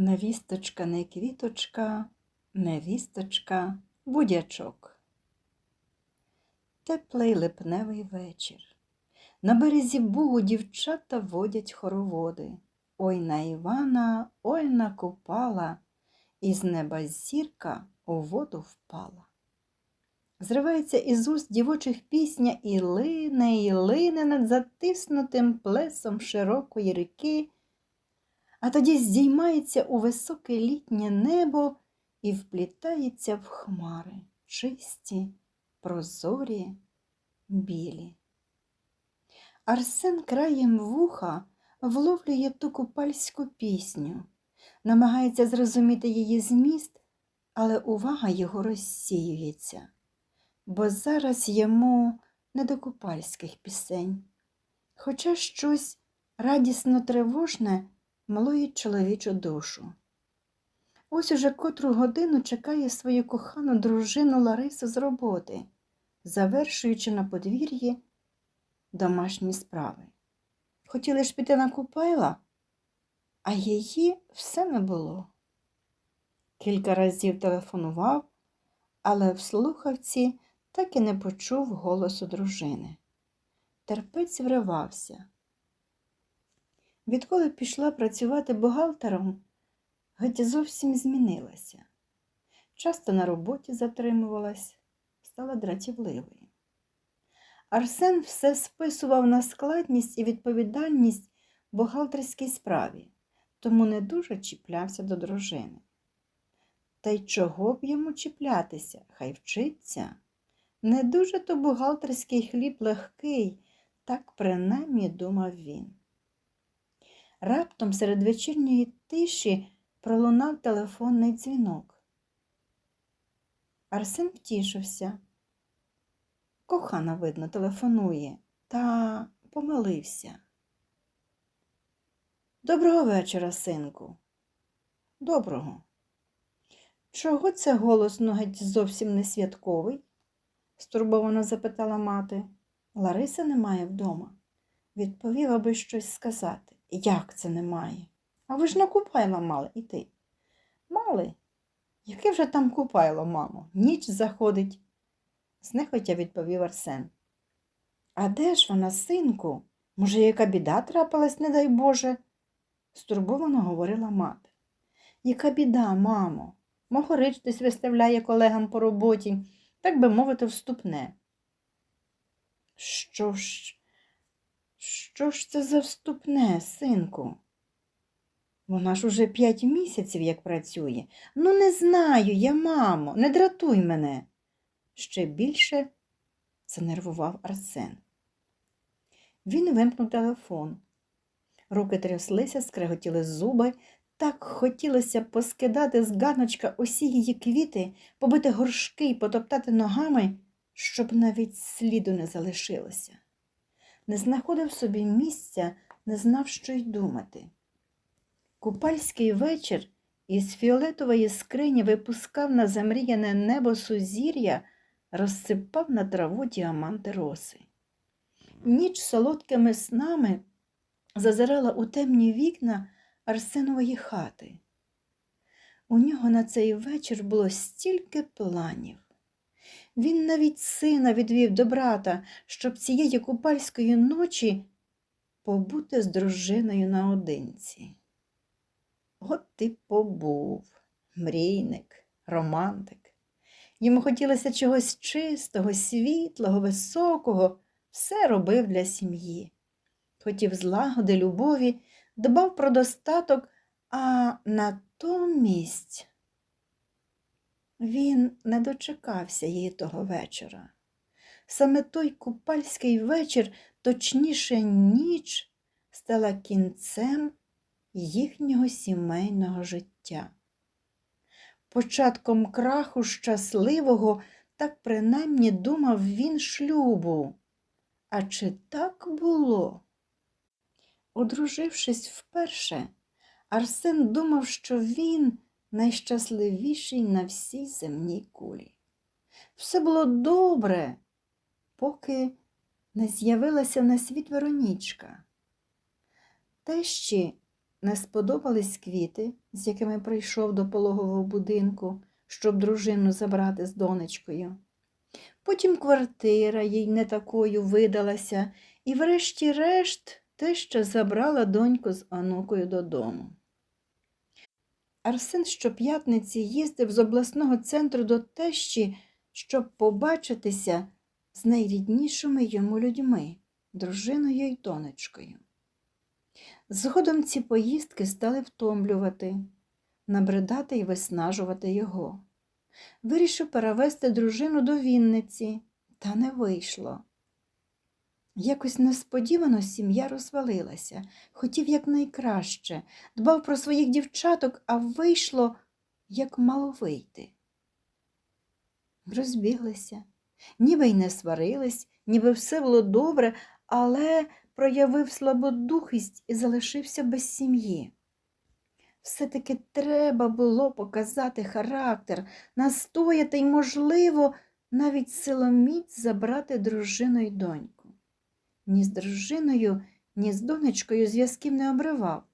Невісточка, не квіточка, невісточка, будячок. Теплий липневий вечір. На березі Бугу дівчата водять хороводи. Ой на Івана, ой на Купала, і з неба зірка у воду впала. Зривається із уст дівочих пісня і лине, і лине над затиснутим плесом широкої ріки, а тоді здіймається у високе літнє небо і вплітається в хмари, чисті, прозорі, білі. Арсен краєм вуха вловлює ту купальську пісню, намагається зрозуміти її зміст, але увага його розсіюється, бо зараз йому не до купальських пісень, хоча щось радісно тривожне милує чоловічу душу. Ось уже котру годину чекає свою кохану дружину Ларису з роботи, завершуючи на подвір'ї домашні справи. Хотіли ж піти на купайла, а її все не було. Кілька разів телефонував, але в слухавці так і не почув голосу дружини. Терпець вривався. Відколи пішла працювати бухгалтером, геть зовсім змінилася. Часто на роботі затримувалась, стала дратівливою. Арсен все списував на складність і відповідальність бухгалтерській справі, тому не дуже чіплявся до дружини. Та й чого б йому чіплятися, хай вчиться. Не дуже то бухгалтерський хліб легкий, так принаймні думав він. Раптом серед вечірньої тиші пролунав телефонний дзвінок. Арсен втішився. Кохана, видно, телефонує та помилився. Доброго вечора, синку. Доброго. Чого це голос ну геть зовсім не святковий? стурбовано запитала мати. Лариси немає вдома. Відповів, аби щось сказати. Як це немає? А ви ж на купайло мали іти. Мали? Яке вже там купайло, мамо? Ніч заходить, знехотя відповів Арсен. А де ж вона, синку? Може, яка біда трапилась, не дай Боже? стурбовано говорила мати. Яка біда, мамо? Могорич десь виставляє колегам по роботі, так би мовити, вступне. Що ж, що ж це за вступне, синку? Вона ж уже п'ять місяців як працює. Ну, не знаю я, мамо, не дратуй мене. Ще більше занервував Арсен. Він вимкнув телефон. Руки тряслися, скреготіли зуби, так хотілося поскидати з ганочка усі її квіти, побити горшки і потоптати ногами, щоб навіть сліду не залишилося. Не знаходив собі місця, не знав, що й думати. Купальський вечір із фіолетової скрині випускав на замріяне небо сузір'я, розсипав на траву діаманти роси. Ніч солодкими снами зазирала у темні вікна Арсенової хати. У нього на цей вечір було стільки планів. Він навіть сина відвів до брата, щоб цієї купальської ночі побути з дружиною наодинці. От ти побув, мрійник, романтик. Йому хотілося чогось чистого, світлого, високого, все робив для сім'ї. Хотів злагоди, любові, дбав про достаток, а натомість він не дочекався її того вечора. Саме той купальський вечір, точніше ніч, стала кінцем їхнього сімейного життя. Початком краху щасливого, так принаймні думав він шлюбу. А чи так було? Одружившись вперше, Арсен думав, що він найщасливіший на всій земній кулі. Все було добре, поки не з'явилася на світ Веронічка. Тещі не сподобались квіти, з якими прийшов до пологового будинку, щоб дружину забрати з донечкою. Потім квартира їй не такою видалася, і врешті-решт теща забрала доньку з онукою додому. Арсен щоп'ятниці їздив з обласного центру до тещі, щоб побачитися з найріднішими йому людьми, дружиною й донечкою. Згодом ці поїздки стали втомлювати, набридати й виснажувати його. Вирішив перевезти дружину до Вінниці, та не вийшло. Якось несподівано сім'я розвалилася, хотів якнайкраще, дбав про своїх дівчаток, а вийшло, як мало вийти. Розбіглися, ніби й не сварились, ніби все було добре, але проявив слабодухість і залишився без сім'ї. Все-таки треба було показати характер, настояти й, можливо, навіть силоміць забрати дружину й доньку. Ні з дружиною, ні з донечкою зв'язків не обривав.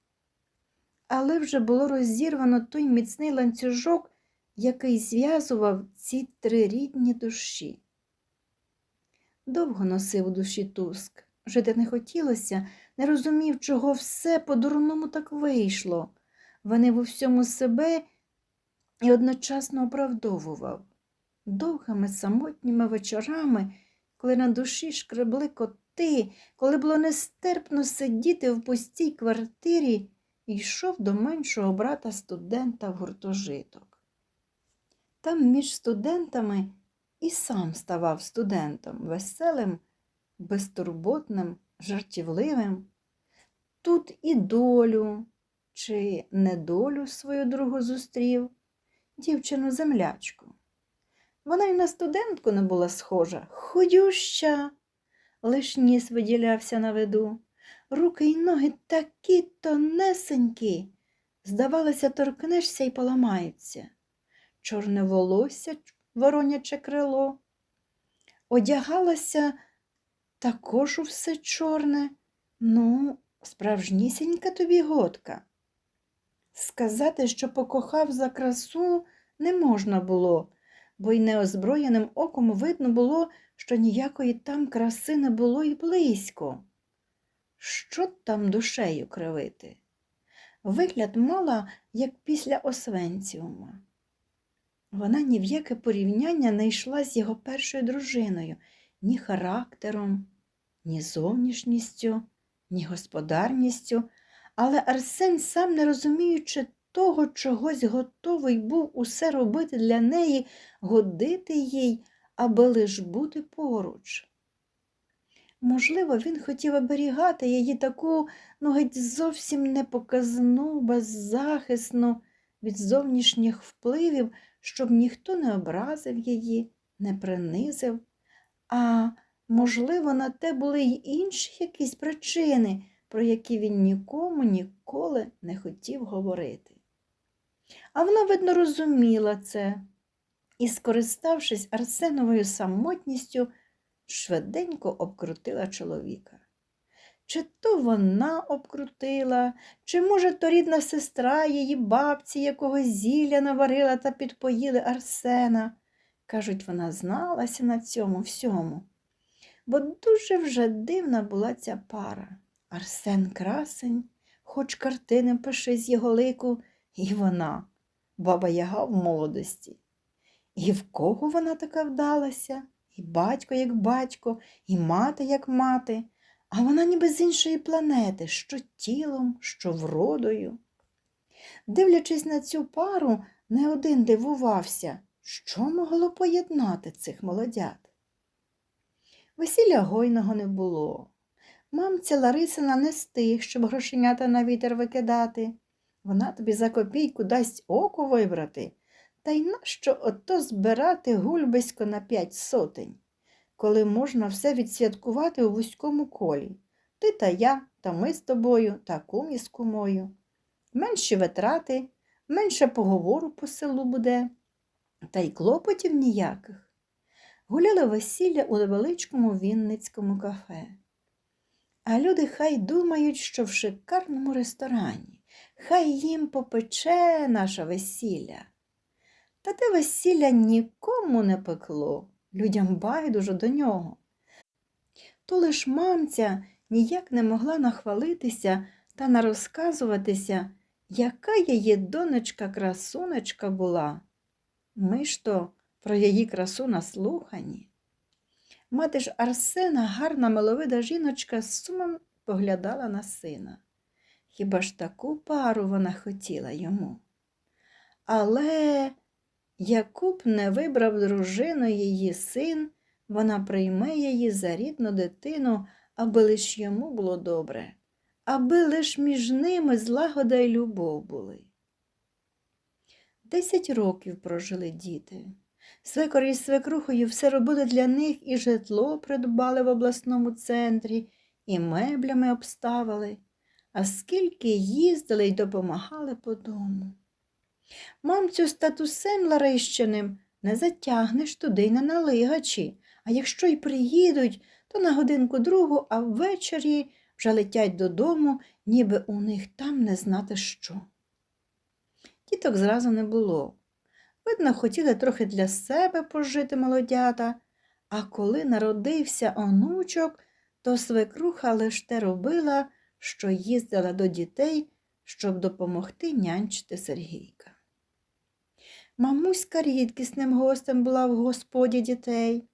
Але вже було розірвано той міцний ланцюжок, який зв'язував ці три рідні душі. Довго носив у душі туск, жити не хотілося, не розумів, чого все по-дурному так вийшло. Винив у всьому себе і одночасно оправдовував. Довгими самотніми вечорами, коли на душі шкребли коти, коли було нестерпно сидіти в пустій квартирі, йшов до меншого брата студента в гуртожиток. Там між студентами і сам ставав студентом, веселим, безтурботним, жартівливим. Тут і долю чи недолю свою другу зустрів, дівчину землячку. Вона й на студентку не була схожа, ходюща, лиш ніс виділявся на виду, руки й ноги такі тонесенькі, здавалося, торкнешся й поламаються. Чорне волосся, вороняче крило, одягалася також у все чорне, ну, справжнісінька тобі годка. Сказати, що покохав за красу, не можна було, бо й неозброєним оком видно було, що ніякої там краси не було й близько. Що там душею кривити? Вигляд мала, як після Освенціума. Вона ні в яке порівняння не йшла з його першою дружиною ні характером, ні зовнішністю, ні господарністю, але Арсен, сам не розуміючи того, чогось готовий був усе робити для неї, годити їй, аби лиш бути поруч. Можливо, він хотів оберігати її таку, ну, геть зовсім непоказну, беззахисну від зовнішніх впливів, щоб ніхто не образив її, не принизив. А можливо, на те були й інші якісь причини, про які він нікому ніколи не хотів говорити. А вона, видно, розуміла це і, скориставшись Арсеновою самотністю, швиденько обкрутила чоловіка. Чи то вона обкрутила, чи, може, то рідна сестра її бабці якогось зілля наварила та підпоїли Арсена. Кажуть, вона зналася на цьому всьому, бо дуже вже дивна була ця пара. Арсен красень, хоч картини пиши з його лику, і вона, баба Яга в молодості. І в кого вона така вдалася? І батько, як батько, і мати, як мати, а вона ніби з іншої планети, що тілом, що вродою. Дивлячись на цю пару, не один дивувався, що могло поєднати цих молодят. Весілля гойного не було. Мамця Ларисина не з тих, щоб грошенята на вітер викидати. Вона тобі за копійку дасть око вибрати. Та й нащо ото збирати гульбисько на п'ять сотень, коли можна все відсвяткувати у вузькому колі? Ти та я, та ми з тобою, та кумі з кумою. Менші витрати, менше поговору по селу буде, та й клопотів ніяких. Гуляли весілля у невеличкому вінницькому кафе. А люди хай думають, що в шикарному ресторані, хай їм попече наше весілля. Та те весілля нікому не пекло, людям байдуже до нього. То лиш мамця ніяк не могла нахвалитися та нарозказуватися, яка її донечка красунечка була. Ми ж то про її красу наслухані. Мати ж Арсена, гарна миловида жіночка, з сумом поглядала на сина. Хіба ж таку пару вона хотіла йому? Але яку б не вибрав дружину її син, вона прийме її за рідну дитину, аби лиш йому було добре, аби лиш між ними злагода й любов були. Десять років прожили діти. Свекор із свекрухою все робили для них і житло придбали в обласному центрі, і меблями обставили, а скільки їздили й допомагали по дому. Мамцю з татусем Ларищиним не затягнеш туди й на лигачі, а якщо й приїдуть, то на годинку другу, а ввечері вже летять додому, ніби у них там не знати що. Діток зразу не було. Видно, хотіли трохи для себе пожити молодята, а коли народився онучок, то свекруха лиш те робила, що їздила до дітей, щоб допомогти нянчити Сергійка. Мамуська рідкісним гостем була в господі дітей.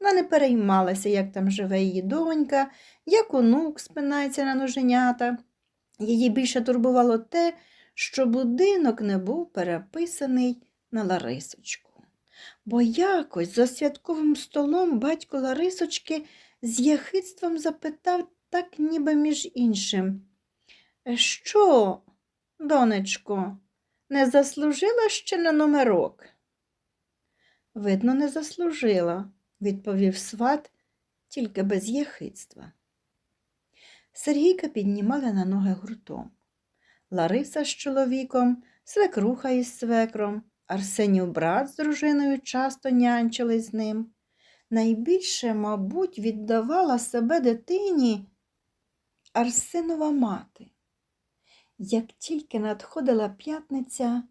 Вона не переймалася, як там живе її донька, як онук спинається на ноженята. Її більше турбувало те, що будинок не був переписаний на Ларисочку. Бо якось за святковим столом батько Ларисочки з яхидством запитав так ніби між іншим. Що, донечко, не заслужила ще на номерок? Видно, не заслужила, відповів сват, тільки без яхидства. Сергійка піднімали на ноги гуртом. Лариса з чоловіком, свекруха із свекром, Арсенів брат з дружиною часто нянчили з ним. Найбільше, мабуть, віддавала себе дитині Арсенова мати. Як тільки надходила п'ятниця,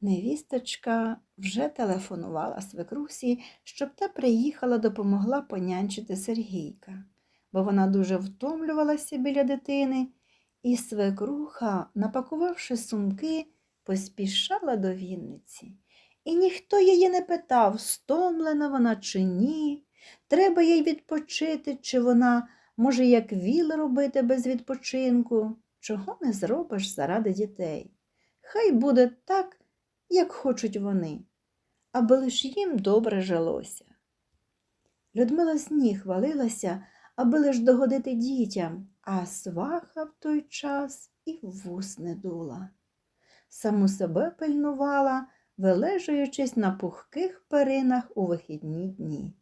невісточка вже телефонувала свекрусі, щоб та приїхала, допомогла понянчити Сергійка, бо вона дуже втомлювалася біля дитини, і свекруха, напакувавши сумки, поспішала до Вінниці. І ніхто її не питав, стомлена вона чи ні, треба їй відпочити, чи вона може як віл робити без відпочинку. Чого не зробиш заради дітей? Хай буде так, як хочуть вони, аби лиш їм добре жилося. Людмила з ніг хвалилася, аби лиш догодити дітям, а сваха в той час і вус не дула. Саму себе пильнувала, вилежуючись на пухких перинах у вихідні дні.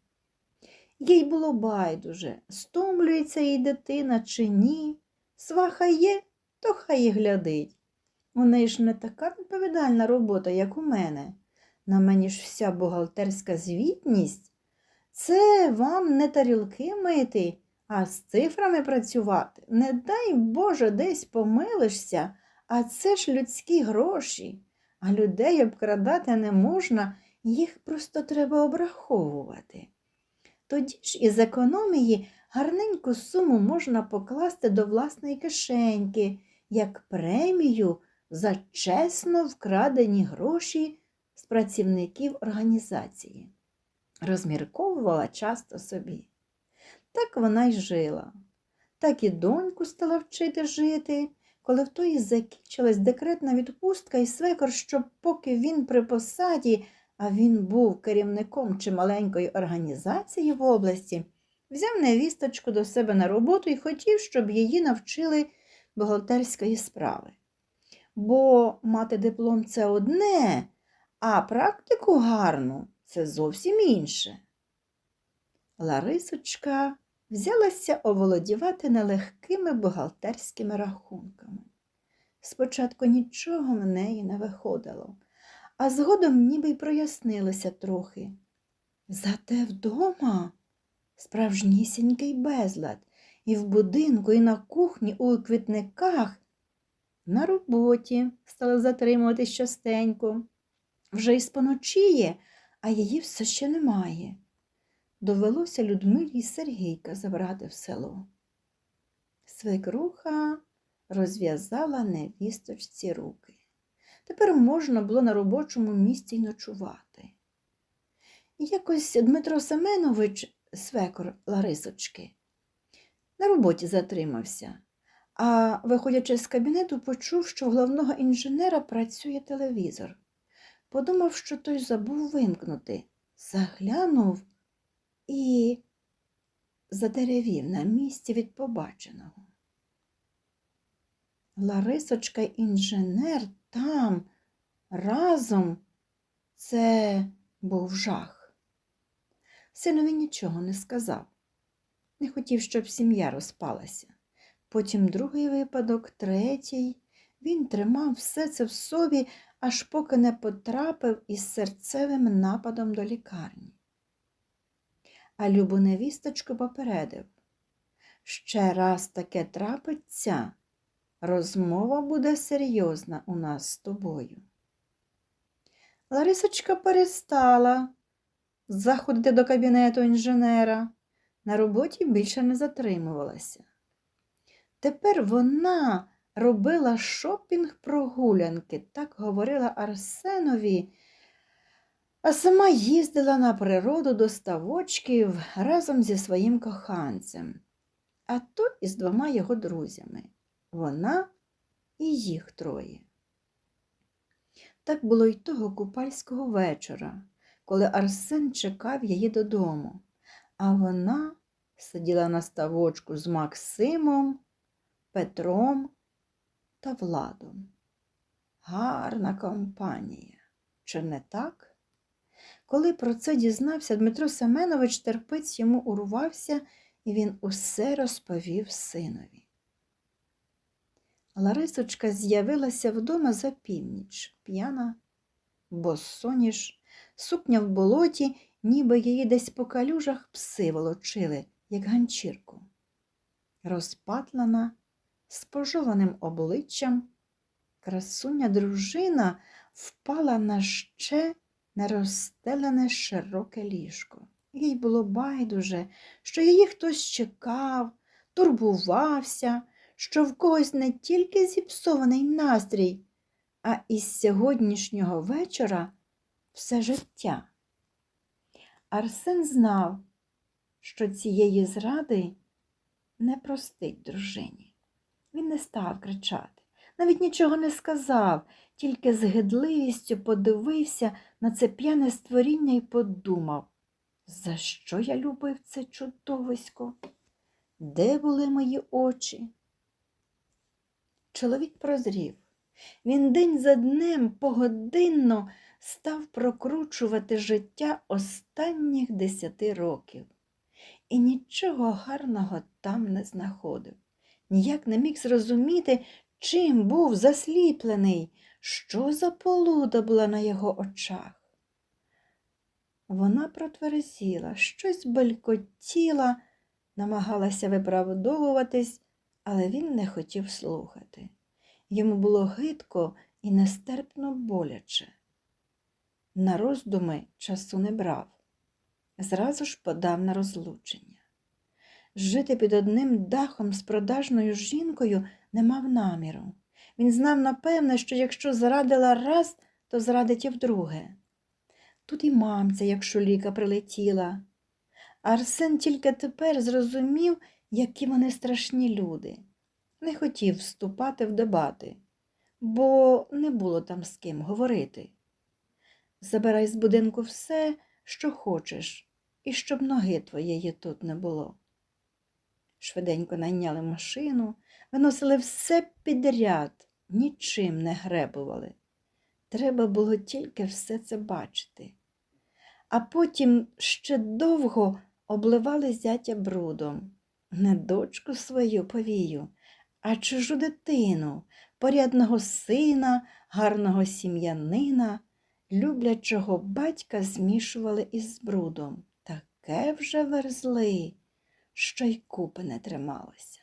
Їй було байдуже, стомлюється їй дитина чи ні. Сваха є, то хай і глядить. У неї ж не така відповідальна робота, як у мене. На мені ж вся бухгалтерська звітність. Це вам не тарілки мити, а з цифрами працювати. Не дай Боже, десь помилишся, а це ж людські гроші. А людей обкрадати не можна, їх просто треба обраховувати. Тоді ж із економії гарненьку суму можна покласти до власної кишеньки, як премію за чесно вкрадені гроші з працівників організації. Розмірковувала часто собі. Так вона й жила. Так і доньку стала вчити жити, коли в тої закінчилась декретна відпустка і свекор, щоб поки він при посаді, а він був керівником чималенької організації в області, взяв невісточку до себе на роботу і хотів, щоб її навчили бухгалтерської справи. Бо мати диплом це одне, а практику гарну це зовсім інше. Ларисочка взялася оволодівати нелегкими бухгалтерськими рахунками. Спочатку нічого в неї не виходило, а згодом ніби й прояснилося трохи. Зате вдома справжнісінький безлад, і в будинку, і на кухні, у квітниках. На роботі стали затримуватись частенько. Вже й споночіє, а її все ще немає. Довелося Людмилі Сергійка забрати в село. Свекруха розв'язала невісточці руки. Тепер можна було на робочому місці й ночувати. Якось Дмитро Семенович, свекор Ларисочки, на роботі затримався, а, виходячи з кабінету, почув, що у головного інженера працює телевізор. Подумав, що той забув вимкнути, заглянув і задеревів на місці від побаченого. Ларисочка інженер там разом це був жах. Синові нічого не сказав. Не хотів, щоб сім'я розпалася. Потім другий випадок, третій. Він тримав все це в собі, аж поки не потрапив із серцевим нападом до лікарні. А любу невісточку попередив. Ще раз таке трапиться, розмова буде серйозна у нас з тобою. Ларисочка перестала заходити до кабінету інженера. На роботі більше не затримувалася. Тепер вона робила шопінг прогулянки, так говорила Арсенові, а сама їздила на природу до ставочків разом зі своїм коханцем, а то із двома його друзями. Вона і їх троє. Так було й того купальського вечора, коли Арсен чекав її додому, а вона сиділа на ставочку з Максимом, Петром та Владом. Гарна компанія, чи не так? Коли про це дізнався, Дмитро Семенович терпець йому урвався, і він усе розповів синові. Ларисочка з'явилася вдома за північ, п'яна, босоніж, сукня в болоті, ніби її десь по калюжах пси волочили, як ганчірку. Розпатлана, з пожованим обличчям, красуня дружина впала на ще нерозстелене широке ліжко. Їй було байдуже, що її хтось чекав, турбувався, що в когось не тільки зіпсований настрій, а із сьогоднішнього вечора все життя. Арсен знав, що цієї зради не простить дружині. Він не став кричати, навіть нічого не сказав, тільки з гидливістю подивився на це п'яне створіння і подумав, за що я любив це чудовисько? Де були мої очі? Чоловік прозрів. Він день за днем погодинно став прокручувати життя останніх десяти років і нічого гарного там не знаходив. Ніяк не міг зрозуміти, чим був засліплений, що за полуда була на його очах. Вона протверзіла, щось белькотіла, намагалася виправдовуватись, але він не хотів слухати. Йому було гидко і нестерпно боляче. На роздуми часу не брав, зразу ж подав на розлучення. Жити під одним дахом з продажною жінкою не мав наміру. Він знав, напевне, що якщо зрадила раз, то зрадить і вдруге. Тут і мамця, якщо ліка прилетіла. Арсен тільки тепер зрозумів, які вони страшні люди. Не хотів вступати в дебати, бо не було там з ким говорити. Забирай з будинку все, що хочеш, і щоб ноги твоєї тут не було. Швиденько найняли машину, виносили все підряд, нічим не гребували. Треба було тільки все це бачити. А потім ще довго обливали зятя брудом. Не дочку свою повію, а чужу дитину, порядного сина, гарного сім'янина, люблячого батька змішували із брудом. Таке вже верзли, що й купи не трималося.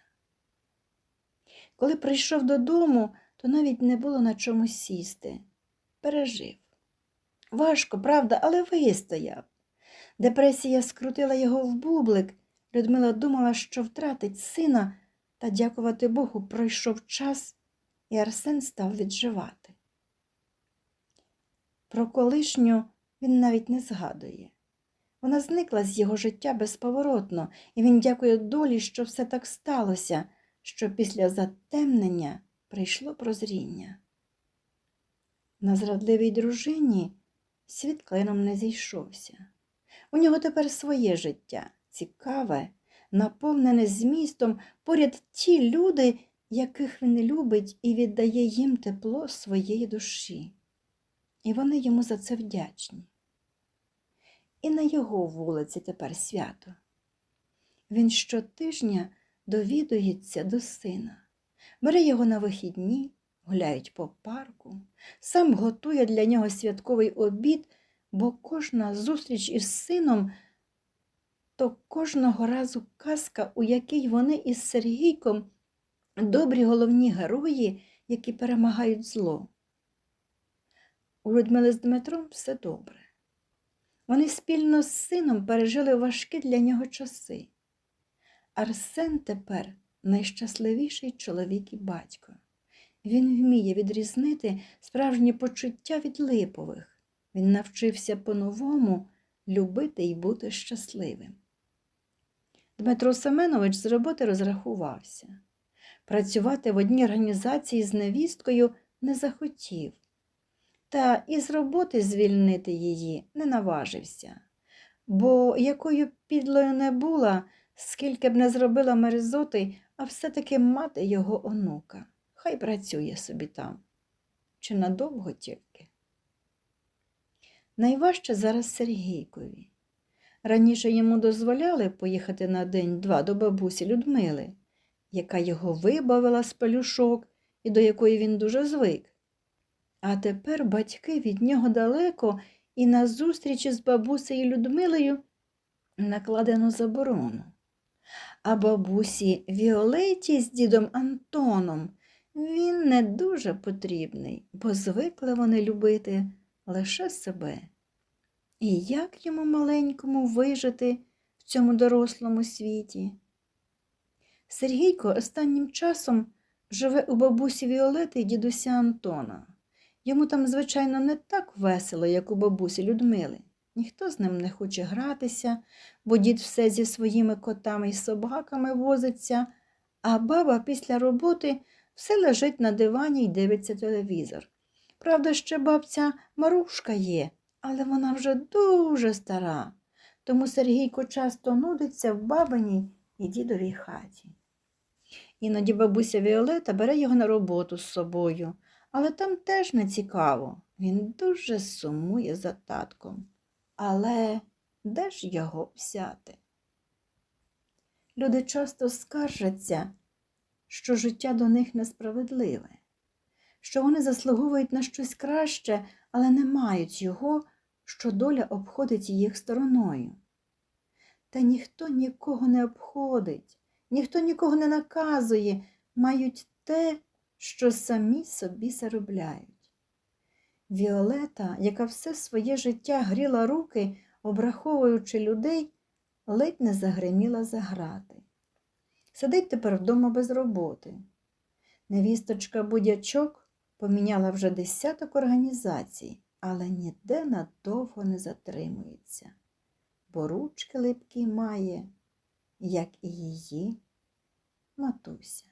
Коли прийшов додому, то навіть не було на чому сісти. Пережив. Важко, правда, але вистояв. Депресія скрутила його в бублик. Людмила думала, що втратить сина, та, дякувати Богу, пройшов час, і Арсен став відживати. Про колишню він навіть не згадує. Вона зникла з його життя безповоротно, і він дякує долі, що все так сталося, що після затемнення прийшло прозріння. На зрадливій дружині світ клином не зійшовся. У нього тепер своє життя, цікаве, наповнене змістом, поряд ті люди, яких він любить і віддає їм тепло своєї душі. І вони йому за це вдячні. І на його вулиці тепер свято. Він щотижня довідується до сина, бере його на вихідні, гуляють по парку, сам готує для нього святковий обід, бо кожна зустріч із сином то кожного разу казка, у якій вони із Сергійком добрі головні герої, які перемагають зло. У Людмили з Дмитром все добре. Вони спільно з сином пережили важкі для нього часи. Арсен тепер найщасливіший чоловік і батько. Він вміє відрізнити справжні почуття від липових. Він навчився по-новому любити і бути щасливим. Дмитро Семенович з роботи розрахувався. Працювати в одній організації з невісткою не захотів, та і з роботи звільнити її не наважився, бо якою підлою не була, скільки б не зробила мерзоти, а все-таки мати його онука. Хай працює собі там. Чи надовго тільки? Найважче зараз Сергійкові. Раніше йому дозволяли поїхати на день-два до бабусі Людмили, яка його вибавила з пелюшок і до якої він дуже звик. А тепер батьки від нього далеко і на зустрічі з бабусею Людмилою накладено заборону. А бабусі Віолеті з дідом Антоном він не дуже потрібний, бо звикли вони любити лише себе. І як йому маленькому вижити в цьому дорослому світі? Сергійко останнім часом живе у бабусі Віолети і дідуся Антона. Йому там, звичайно, не так весело, як у бабусі Людмили. Ніхто з ним не хоче гратися, бо дід все зі своїми котами і собаками возиться, а баба після роботи все лежить на дивані і дивиться телевізор. Правда, ще бабця Марушка є, але вона вже дуже стара, тому Сергійко часто нудиться в бабиній і дідовій хаті. Іноді бабуся Віолета бере його на роботу з собою, але там теж не цікаво. Він дуже сумує за татком. Але де ж його взяти? Люди часто скаржаться, що життя до них несправедливе, що вони заслуговують на щось краще, але не мають його, що доля обходить їх стороною. Та ніхто нікого не обходить, ніхто нікого не наказує, мають те, що самі собі заробляють. Віолета, яка все своє життя гріла руки, обраховуючи людей, ледь не загриміла за грати. Сидить тепер вдома без роботи. Невісточка будячок поміняла вже десяток організацій, але ніде надовго не затримується, бо ручки липкі має, як і її матуся.